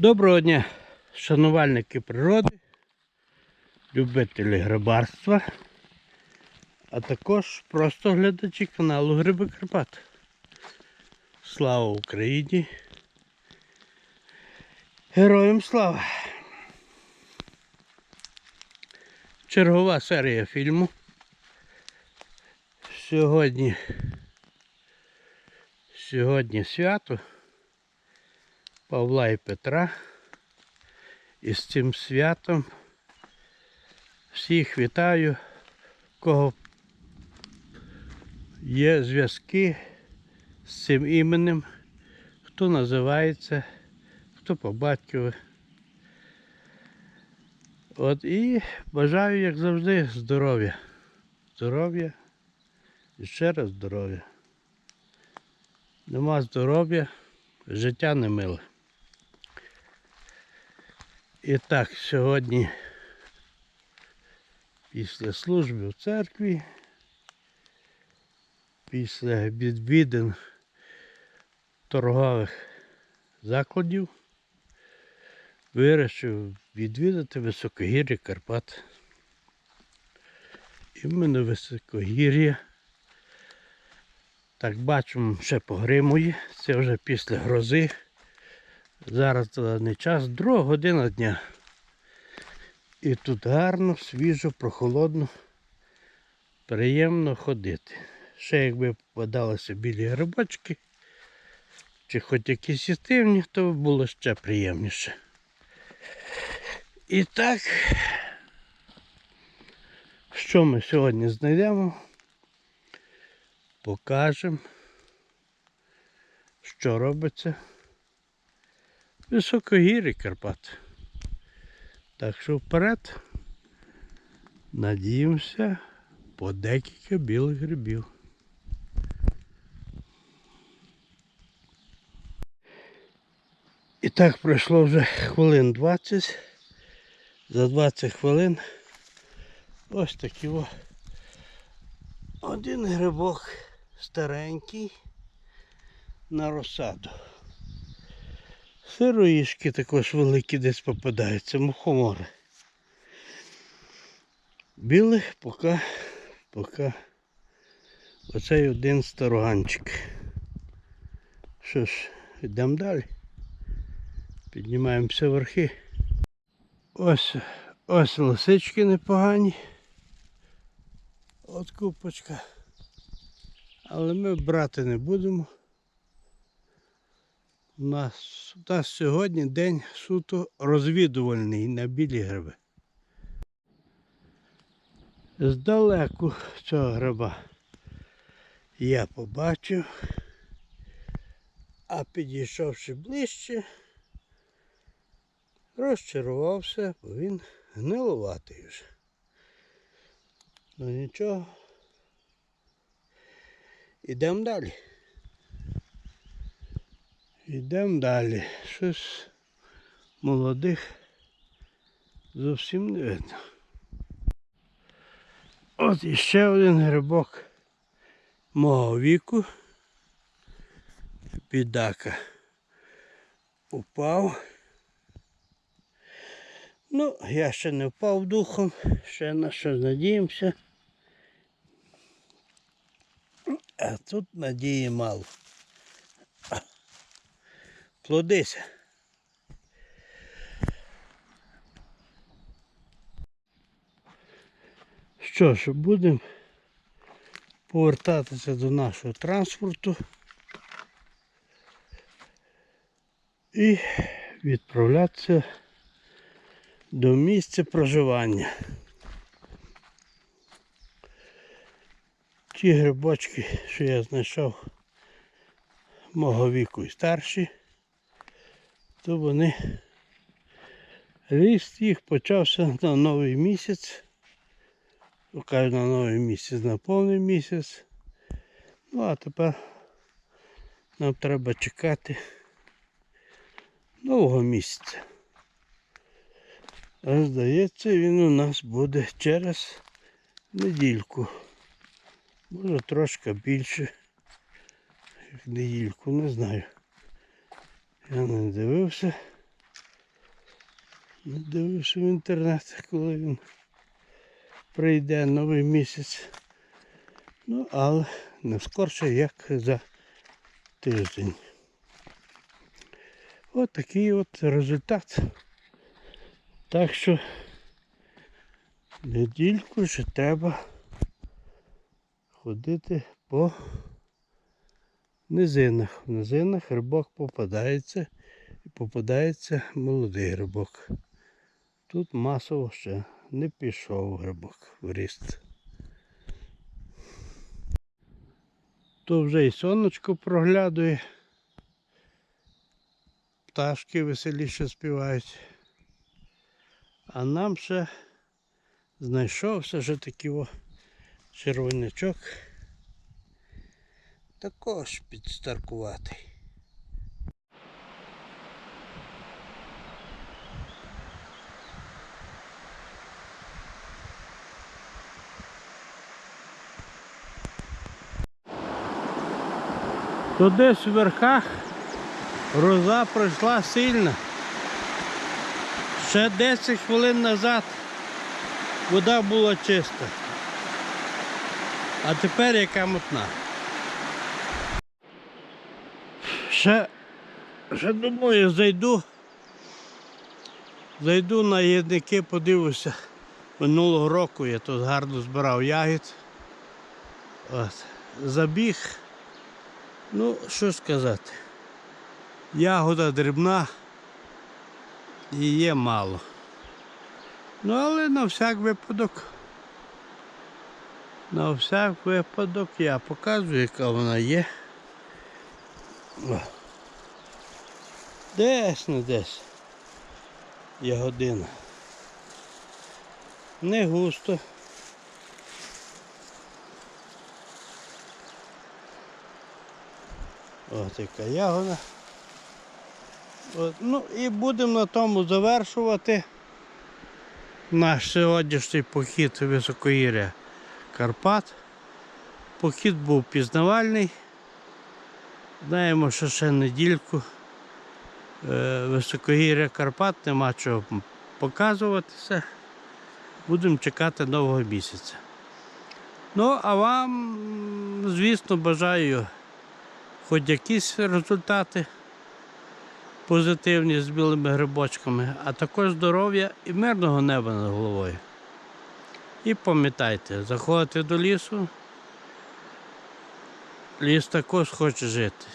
Доброго дня, шанувальники природи, любителі грибарства, а також просто глядачі каналу Гриби Карпат. Слава Україні! Героям слава! Чергова серія фільму. Сьогодні, сьогодні свято. Павла і Петра. І з цим святом всіх вітаю, кого є зв'язки з цим іменем, хто називається, хто по батькові. От і бажаю, як завжди, здоров'я. Здоров'я і ще раз здоров'я. Нема здоров'я, життя не миле. І так, сьогодні після служби в церкві, після відвідин торгових закладів, вирішив відвідати високогір'я Карпат. Іменно високогір'я. Так бачимо, ще погримує. Це вже після грози. Зараз не час, друга година дня. І тут гарно, свіжо, прохолодно, приємно ходити. Ще якби попадалися білі грибочки, чи хоч якісь істивні, то було ще приємніше. І так, що ми сьогодні знайдемо, покажемо, що робиться. Високогір'я Карпат. Так що вперед надіємося по декілька білих грибів. І так пройшло вже хвилин 20. За 20 хвилин ось такий о. Один грибок старенький на розсаду. Сироїшки також великі десь попадаються, мухомори. Білих поки, поки оцей один староганчик. Що ж, йдемо далі. Піднімаємося верхи. Ось, ось лисички непогані. От купочка. Але ми брати не будемо. У нас, у нас сьогодні день суто розвідувальний на білі гриби. Здалеку цього гриба я побачив, а підійшовши ближче, розчарувався, бо він гнилуватий вже. Ну нічого. Ідемо далі. Йдемо далі. Щось молодих зовсім не видно. От іще один грибок мого віку. Бідака упав. Ну, я ще не впав духом, ще на що надіємося. А тут надії мало. Плодися. Що ж, будемо повертатися до нашого транспорту і відправлятися до місця проживання. Ті грибочки, що я знайшов мого віку і старші, то вони ріст їх почався на новий місяць. Кажу на новий місяць, на повний місяць. Ну а тепер нам треба чекати нового місяця. А здається, він у нас буде через недільку. Може трошки більше. Як недільку, не знаю. Я не дивився. Не Дивився в інтернет, коли він прийде новий місяць. Ну, але не скорше, як за тиждень. От такий от результат. Так що недільку ще треба ходити по низинах. В низинах рибок попадається і попадається молодий грибок. Тут масово ще не пішов грибок в ріст. То вже і сонечко проглядує. Пташки веселіше співають. А нам ще знайшовся вже такий червонячок. Також підстаркуватий. То десь в верхах гроза пройшла сильно. Ще 10 хвилин назад вода була чиста. А тепер яка мутна. Ще, ще думаю, зайду. Зайду на єдники, подивлюся. Минулого року я тут гарно збирав ягід. От. Забіг. Ну, що сказати. Ягода дрібна і є мало. Ну, але на всяк випадок. На всяк випадок я показую, яка вона є. Десь не десь. Ягодина. Не густо. Ось яка ягода. От, ну і будемо на тому завершувати наш сьогоднішній похід у високогір'я Карпат. Похід був пізнавальний. Знаємо, що ще недільку е, високогір'я Карпат, нема чого показуватися. Будемо чекати нового місяця. Ну, а вам, звісно, бажаю хоч якісь результати позитивні з білими грибочками, а також здоров'я і мирного неба над головою. І пам'ятайте, заходите до лісу, ліс також хоче жити.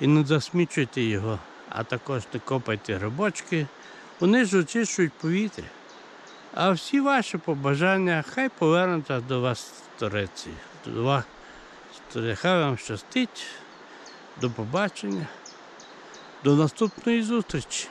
І не засмічуйте його, а також не копайте грибочки, вони ж очищують повітря. А всі ваші побажання хай повернуться до вас сториці. До вас, хай вам щастить. До побачення. До наступної зустрічі.